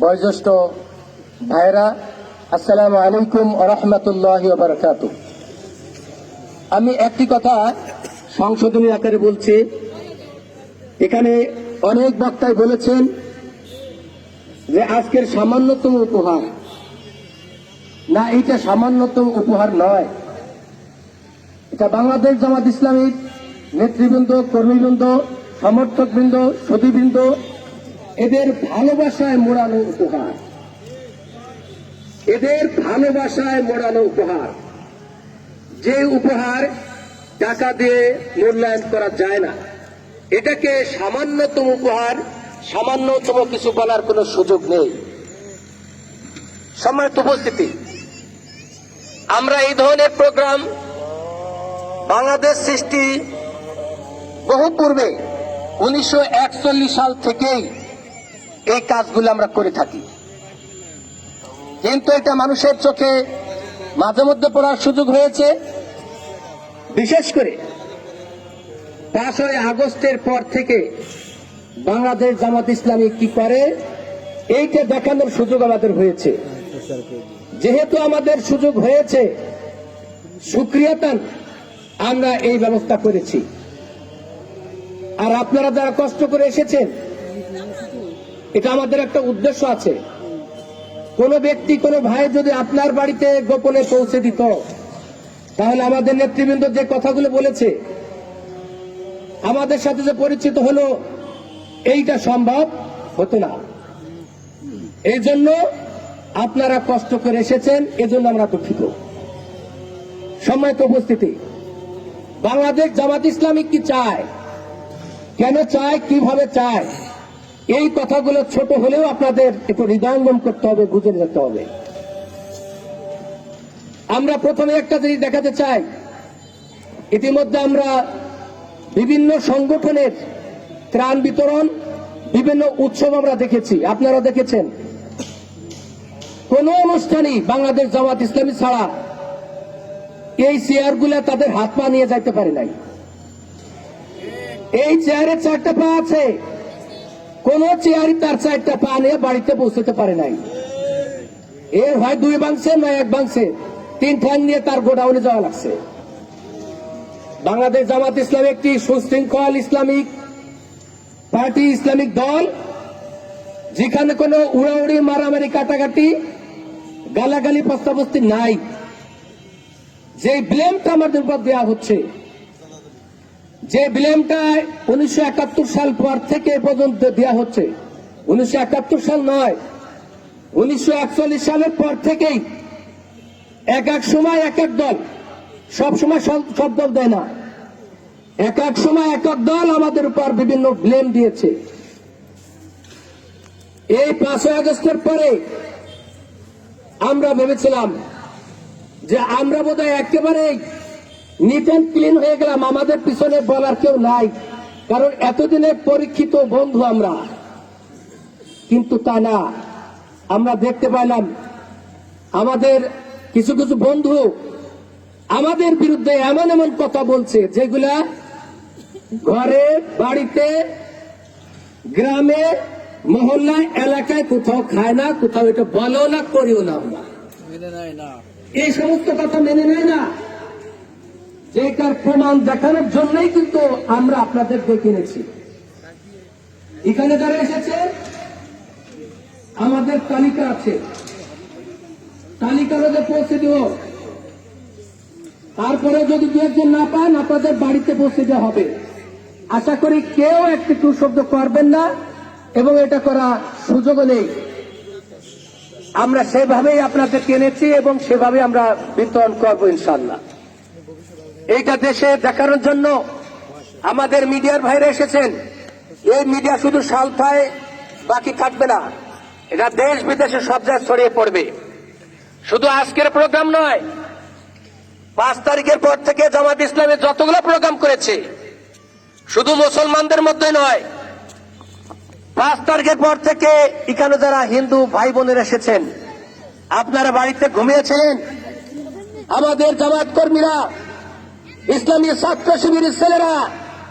বয়োজ্যেষ্ঠ ভাইরা আসসালামু আলাইকুম রহমতুল্লাহ বারকাত আমি একটি কথা সংশোধনী আকারে বলছি। এখানে অনেক বক্তায় বলেছেন যে আজকের সামান্যতম উপহার। না এটা সামান্যতম উপহার নয়। এটা বাংলাদেশ জামাত ইসলামীর নেতৃবৃন্দ, কর্মীবৃন্দ, সমর্থকবৃন্দ, সতীবৃন্দ এদের ভালোবাসায় মোড়ানো উপহার। এদের ভালোবাসায় মোড়ানো উপহার। যে উপহার টাকা দিয়ে মূল্যায়ন করা যায় না, এটাকে সামান্যতম উপহার, সামান্যতম কিছু বলার কোনো সুযোগ নেই। সম্মানিত উপস্থিতি, আমরা এই ধরনের প্রোগ্রাম বাংলাদেশ সৃষ্টি বহু পূর্বে উনিশশো একচল্লিশ সাল থেকেই এই কাজগুলো আমরা করে থাকি। কিন্তু এটা মানুষের চোখে মাঝে মধ্যে পড়ার সুযোগ হয়েছে। বিশেষ করে পাঁচই আগস্টের পর থেকে বাংলাদেশ জামাত ইসলামী কি করে, এইটা দেখানোর সুযোগ আমাদের হয়েছে। যেহেতু আমাদের সুযোগ হয়েছে, সুক্রিয়তান আমরা এই ব্যবস্থা করেছি। আর আপনারা যারা কষ্ট করে এসেছেন এটা আমাদের একটা উদ্দেশ্য আছে। কোন ব্যক্তি, কোন ভাই যদি আপনার বাড়িতে গোপনে পৌঁছে দিত, তাহলে আমাদের নেতৃবৃন্দ যে কথাগুলো বলেছে, আমাদের সাথে যে পরিচিত হলো, এইটা সম্ভব হতো না। এই জন্য আপনারা কষ্ট করে এসেছেন, এজন্য আমরা দুঃখিত। সম্মানিত উপস্থিতি, বাংলাদেশ জামাত ইসলামিক কি চায়? কেন চায়? কীভাবে চায়? এই কথাগুলো ছোট হলেও আপনাদের একটু হৃদয়ঙ্গম করতে হবে, বুঝে যেতে হবে। আমরা প্রথমে একটা জিনিস দেখাতে চাই। ইতিমধ্যে আমরা বিভিন্ন সংগঠনের ত্রাণ বিতরণ, বিভিন্ন উৎসব আমরা দেখেছি। আপনারা দেখেছেন। কোন অনুষ্ঠানই বাংলাদেশ জামাত ইসলামী ছাড়া এই চেয়ারগুলা তাদের হাত পা নিয়ে যাইতে পারে নাই। এই চেয়ারে চারটা পা আছে। কোন চেয়ারই তার চারটা পা নিয়ে বাড়িতে পৌঁছতে পারে নাই। এর হয় দুই বাংশে, নয় এক বাংশে। তিন ঠ্যাং নিয়ে তার গোডাউনে যাওয়া লাগছে। বাংলাদেশ জামাত ইসলাম একটি সুশৃঙ্খল ইসলামিক পার্টি, ইসলামিক দল, যেখানে কোনো উড়াউড়ি, মারামারি, কাটাকাটি, গালাগালি প্রস্তাবস্তি নাই। যে ব্লেমটা আমাদের উপর দেওয়া হচ্ছে যে ব্লেমটা উনিশশো একাত্তর সাল পর থেকে পর্যন্ত দেওয়া হচ্ছে, উনিশশো একাত্তর সাল নয়, উনিশশো একচল্লিশ সালের পর থেকেই এক এক সময় এক এক দল, সব সময় সব দল দেয় না। এক এক সময় এক এক দল আমাদের উপর বিভিন্ন ব্লেম দিয়েছে। এই পাঁচই আগস্টের পরে আমরা ভেবেছিলাম যে আমরা বোধহয় একেবারে নিট অ্যান্ড ক্লিন হয়ে গেলাম। আমাদের পিছনে বলার কেউ নাই। কারণ এতদিনের পরীক্ষিত বন্ধু আমরা। কিন্তু তা না। আমরা দেখতে পাইলাম আমাদের কিছু কিছু বন্ধু আমাদের বিরুদ্ধে এমন এমন কথা বলছে যেগুলা ঘরে বাড়িতে গ্রামে মহল্লায় এলাকায় কোথাও খায় না কোথাও এটা বলো না করিও না আমরা। এই সমস্ত কথা মেনে নেয় না। যেটার প্রমাণ দেখানোর জন্যই কিন্তু আমরা আপনাদের ডেকে এনেছি এখানে যারা এসেছে, আমাদের তালিকা আছে। তালিকার মধ্যে পৌঁছে দিব। তারপরে যদি দু একজন না পান, আপনাদের বাড়িতে পৌঁছে দেওয়া হবে। আশা করি কেউ একটি শব্দ করবেন না এবং এটা করা সুযোগও নেই। আমরা সেভাবেই আপনাদের কিনেছি এবং সেভাবে আমরা বিতরণ করব ইনশাল্লাহ এইটা দেশে দেখানোর জন্য আমাদের মিডিয়ার ভাইরা এসেছেন। এই মিডিয়া শুধু সালথায় বাকি থাকবে না। এটা দেশ বিদেশে সব জায়গায় ছড়িয়ে পড়বে। শুধু আজকের প্রোগ্রাম নয়, পাঁচ তারিখের পর থেকে জামাত ইসলামের যতগুলো প্রোগ্রাম করেছে, শুধু মুসলমানদের মধ্যে নয়, পাঁচ তারিখের পর থেকে এখানে যারা হিন্দু ভাই বোনের এসেছেন, আপনারা বাড়িতে ঘুমিয়েছিলেন? আমাদের জামাত কর্মীরা, ইসলামী ছাত্র শিবিরের ছেলেরা,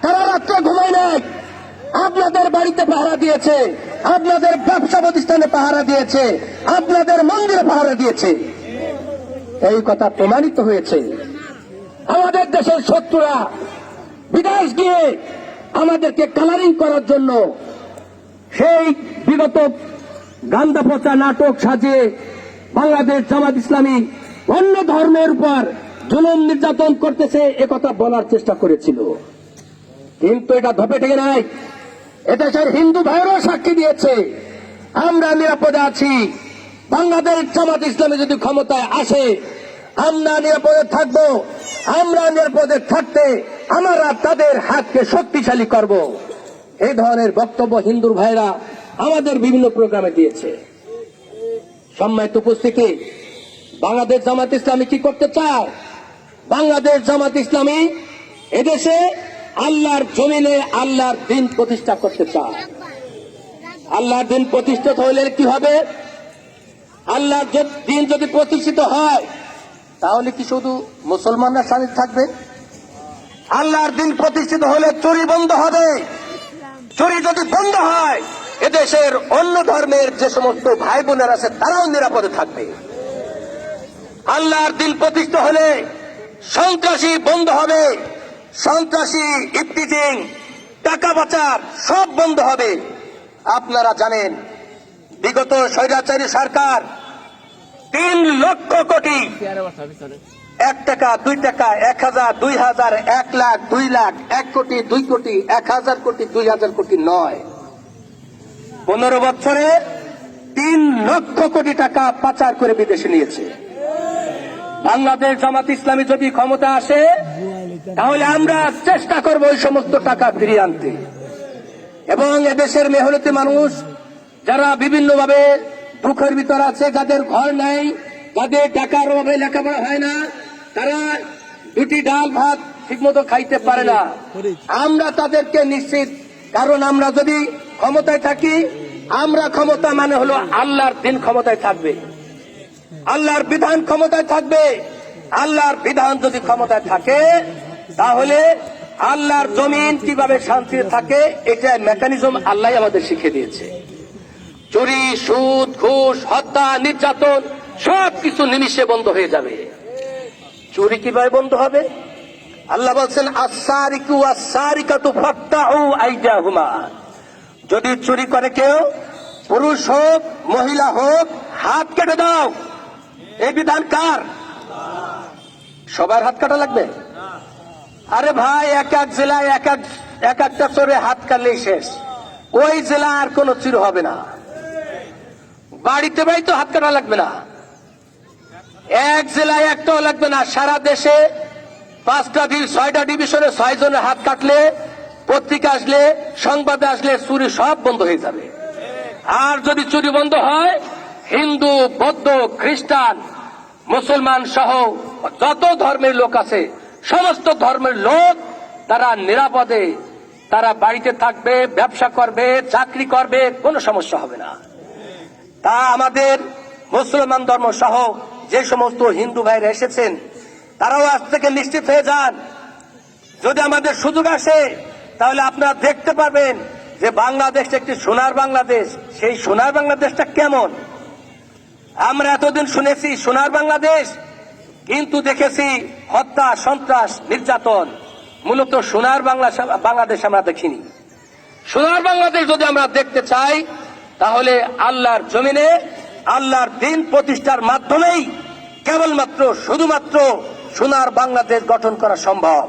তারা রাত্রে ঘুমায় নাই। আপনাদের বাড়িতে পাহারা দিয়েছে, আপনাদের ব্যবসা প্রতিষ্ঠানে পাহারা দিয়েছে, আপনাদের মন্দিরে পাহারা দিয়েছে। এই কথা প্রমাণিত হয়েছে। আমাদের দেশের শত্রুরা বিদেশ গিয়ে আমাদেরকে কালারিং করার জন্য সেই বিগত গান্দা পচা নাটক সাজিয়ে বাংলাদেশ জামাত ইসলামী অন্য ধর্মের উপর জুলুম নির্যাতন করতেছে একথা বলার চেষ্টা করেছিল। কিন্তু এটা ধপে থেকে নাই। এদেশের হিন্দু ভাইয়েরও সাক্ষী দিয়েছে, আমরা নিরাপদে আছি। বাংলাদেশ জামাত ইসলামী যদি ক্ষমতায় আসে, আমরা নিরাপদে থাকব। আমরা নিরাপদে থাকতে আমরা তাদের হাতকে শক্তিশালী করব। এই ধরনের বক্তব্য হিন্দু ভাইরা আমাদের বিভিন্ন প্রোগ্রামে দিয়েছে। সম্মানিত উপস্থিতি বাংলাদেশ জামাত ইসলামী কি করতে চায়? বাংলাদেশ জামাত ইসলামী এদেশে আল্লাহর জমিনে আল্লাহর দিন প্রতিষ্ঠা করতে চায়। আল্লাহর দিন প্রতিষ্ঠিত হইলে কি হবে? আল্লাহর দিন যদি প্রতিষ্ঠিত হয়, তাহলে কি শুধু মুসলমানরা স্বাধীন থাকবে? আল্লাহর দিন প্রতিষ্ঠিত হলে চুরি বন্ধ হবে। চুরি যদি বন্ধ হয়, এদেশের অন্য ধর্মের যে সমস্ত ভাই বোনেরা আছে, তারাও নিরাপদে থাকবে। আল্লাহর দিন প্রতিষ্ঠা হলে সন্ত্রাসী বন্ধ হবে, সন্ত্রাসী ইফতিজিং, টাকা পাচার সব বন্ধ হবে। আপনারা জানেন, বিগত স্বৈরাচারী সরকার তিন লক্ষ কোটি, এক টাকা, দুই টাকা, এক হাজার, দুই হাজার, এক লাখ, দুই লাখ, এক কোটি, দুই কোটি, এক হাজার কোটি, দুই হাজার কোটি নয়। পনেরো বছরে তিন লক্ষ কোটি টাকা পাচার করে বিদেশে নিয়েছে। বাংলাদেশ জামাত ইসলামী যদি ক্ষমতা আসে, তাহলে আমরা চেষ্টা করব ওই সমস্ত টাকা ফিরিয়ে আনতে। এবং এদেশের মেহনতি মানুষ, যারা বিভিন্নভাবে দুঃখের ভিতর আছে, যাদের ঘর নাই, যাদের টাকার অভাবে লেখাপড়া হয় না, তারা দুটি ডাল ভাত ঠিকমতো খাইতে পারে না। আমরা তাদেরকে নিশ্চিত, কারণ আমরা যদি ক্ষমতায় থাকি, আমরা ক্ষমতা মানে হলো আল্লাহর দিন ক্ষমতায় থাকবে। আল্লাহর বিধান ক্ষমতায় থাকবে। আল্লাহর বিধান যদি ক্ষমতায় থাকে, তাহলে আল্লাহর জমিন কীভাবে শান্তিতে থাকে, এটা মেকানিজম আল্লাহ আমাদের শিখিয়ে দিয়েছে। চুরি, সুদ, ঘুষ, হত্যা, নির্যাতন সব কিছু নিমিশে বন্ধ হয়ে যাবে। চুরি কীভাবে বন্ধ হবে? আল্লাহ বলছেন যদি চুরি করে কেউ, পুরুষ হোক, মহিলা হোক, হাত কেটে দাও। এই বিধান কার? সবার হাত কাটা লাগবে? আরে ভাই, এক এক জেলায় এক এক এক একটা চোরে হাত কাটলেই শেষ। ওই জেলা আর কোনো চির হবে না। বাড়িতে বাড়ি তো হাত কাটা লাগবে না। এক জেলায় একটাও লাগবে না। সারা দেশে পাঁচটা ছয়টা ডিভিশনে ছয় জনের হাত কাটলে, পত্রিকা আসলে, সংবাদে আসলে চুরি সব বন্ধ হয়ে যাবে। আর যদি চুরি বন্ধ হয় হিন্দু, বৌদ্ধ, খ্রিস্টান, মুসলমান সহ যত ধর্মের লোক আছে, সমস্ত ধর্মের লোক তারা নিরাপদে, তারা বাড়িতে থাকবে, ব্যবসা করবে, চাকরি করবে, কোনো সমস্যা হবে না। তা আমাদের মুসলমান ধর্ম সহ যে সমস্ত হিন্দু ভাইরা এসেছেন, তারাও আজ থেকে নিশ্চিত হয়ে যান। যদি আমাদের সুযোগ আসে, তাহলে আপনারা দেখতে পারবেন যে বাংলাদেশ একটি সোনার বাংলাদেশ। সেই সোনার বাংলাদেশটা কেমন? আমরা এতদিন শুনেছি সোনার বাংলাদেশ, কিন্তু দেখেছি হত্যা, সন্ত্রাস, নির্যাতন। মূলত সোনার বাংলা বাংলাদেশ আমরা দেখিনি। সোনার বাংলাদেশ যদি আমরা দেখতে চাই, তাহলে আল্লাহর জমিনে, আল্লাহর দিন প্রতিষ্ঠার মাধ্যমেই কেবলমাত্র, শুধুমাত্র সোনার বাংলাদেশ গঠন করা সম্ভব।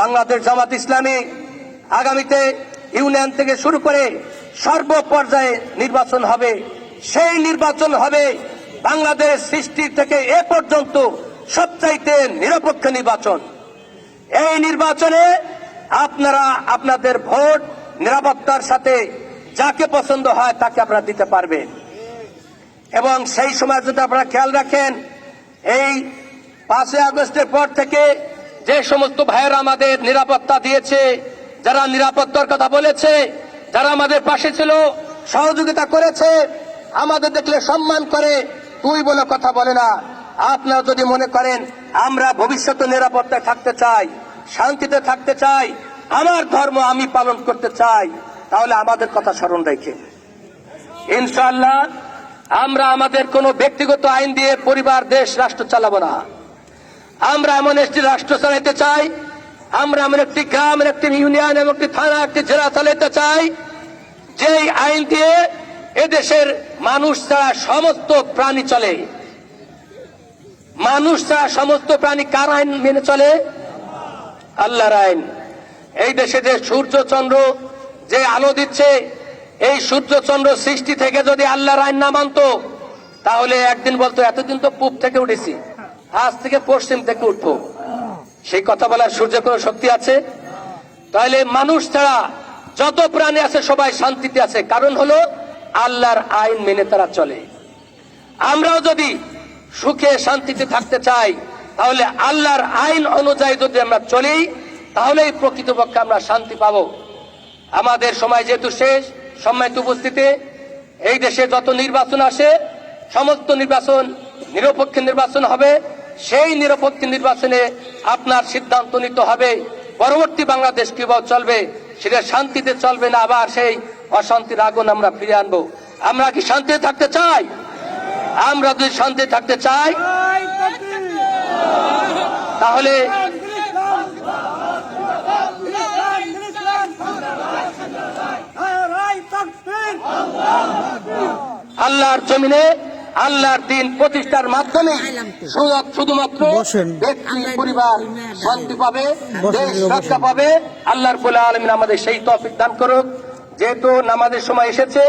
বাংলাদেশ জামাত ইসলামী আগামীতে ইউনিয়ন থেকে শুরু করে সর্ব পর্যায়ে নির্বাচন হবে। সেই নির্বাচন হবে বাংলাদেশ সৃষ্টি থেকে এ পর্যন্ত সবচাইতে নিরপেক্ষ নির্বাচন। এই নির্বাচনে আপনারা আপনাদের ভোট, নিরাপত্তার সাথে যাকে পছন্দ হয় তাকে আপনারা দিতে পারবেন। এবং সেই সময় যদি আপনারা খেয়াল রাখেন, এই পাঁচই আগস্টের পর থেকে যে সমস্ত ভাইয়েরা আমাদের নিরাপত্তা দিয়েছে, যারা নিরাপত্তার কথা বলেছে, যারা আমাদের পাশে ছিল, সহযোগিতা করেছে আমাদের দেখলে সম্মান করে, তুই বলে কথা বলে না। আপনারা যদি মনে করেন, আমরা ভবিষ্যতে নিরাপত্তায় থাকতে চাই, শান্তিতে থাকতে চাই, আমার ধর্ম আমি পালন করতে চাই, তাহলে আমাদের কথা স্মরণ রেখে। ইনশাল্লাহ আমরা আমাদের কোনো ব্যক্তিগত আইন দিয়ে পরিবার, দেশ, রাষ্ট্র চালাবো না। আমরা এমন একটি রাষ্ট্র চালাইতে চাই, আমরা এমন একটি গ্রাম একটি ইউনিয়ন এবং একটি থানা, একটি জেলা চালাইতে চাই, যেই আইন দিয়ে এদেশের মানুষ ছাড়া সমস্ত প্রাণী চলে। মানুষ ছাড়া সমস্ত প্রাণী কার আইন মেনে চলে? আল্লাহর আইন। এই দেশে যে সূর্য চন্দ্র যে আলো দিচ্ছে, এই সূর্য চন্দ্র সৃষ্টি থেকে যদি আল্লাহর আইন না মানতো, তাহলে একদিন বলতো, এতদিন তো পূব থেকে উঠেছি, আজ থেকে পশ্চিম থেকে উঠবো। সেই কথা বলার সূর্য কোনো শক্তি আছে? তাহলে মানুষ ছাড়া যত প্রাণী আছে, সবাই শান্তিতে আছে। কারণ হলো আল্লাহর আইন মেনে তারা চলে। আমরাও যদি সুখে, শান্তিতে থাকতে চাই, তাহলে আল্লাহর আইন অনুযায়ী যদি আমরা চলি, তাহলেই প্রকৃতপক্ষে আমরা শান্তি পাব। আমাদের সময় যেহেতু শেষ, সম্মানিত উপস্থিতি, এই দেশে যত নির্বাচন আসে, সমস্ত নির্বাচন, নিরপেক্ষ নির্বাচন হবে। সেই নিরপেক্ষ নির্বাচনে আপনার সিদ্ধান্ত নিতে হবে। পরবর্তী বাংলাদেশ কীভাবে চলবে, সেটা শান্তিতে চলবে না আবার সেই অশান্তির আগুন আমরা ফিরে আনব। আমরা কি শান্তি থাকতে চাই? আমরা যদি শান্তি থাকতে চাই তাহলে আল্লাহর জমিনে আল্লাহর দিন প্রতিষ্ঠার মাধ্যমে শুধু- শুধুমাত্র ব্যক্তি পরিবার শান্তি পাবে দেশ। রক্ষা পাবে। আল্লাহর বলে আলমিন আমাদের সেই তফিক দান করুক। যেহেতু নামাজের সময় এসেছে,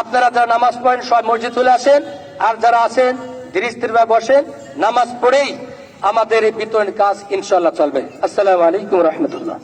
আপনারা যারা নামাজ পড়েন সব মসজিদ চলে আসেন, আর যারা আসেন ধীরে বসেন, নামাজ পড়েই আমাদের এই বিতরণ কাজ ইনশাল্লাহ চলবে। আসসালামু আলাইকুম রহমতুল্লাহ।